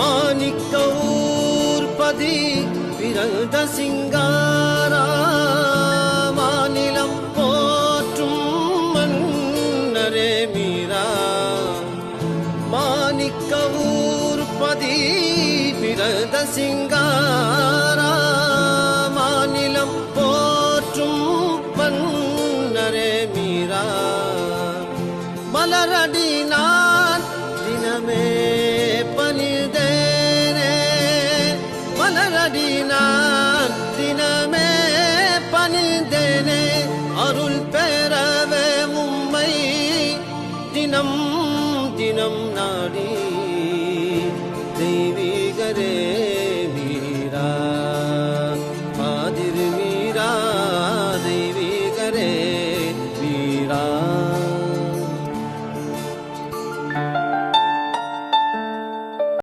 மாணிக்க ஊர்பதி பிறந்த சிங்காரா மாநிலம் போற்றும் மன்னரே மீரா. மாணிக்க ஊர்பதி பிறந்த சிங்காரா மாநிலம் போற்றும் மன்னரே மீரா. மலரடி நான் ദിനം ദിനം നാടീ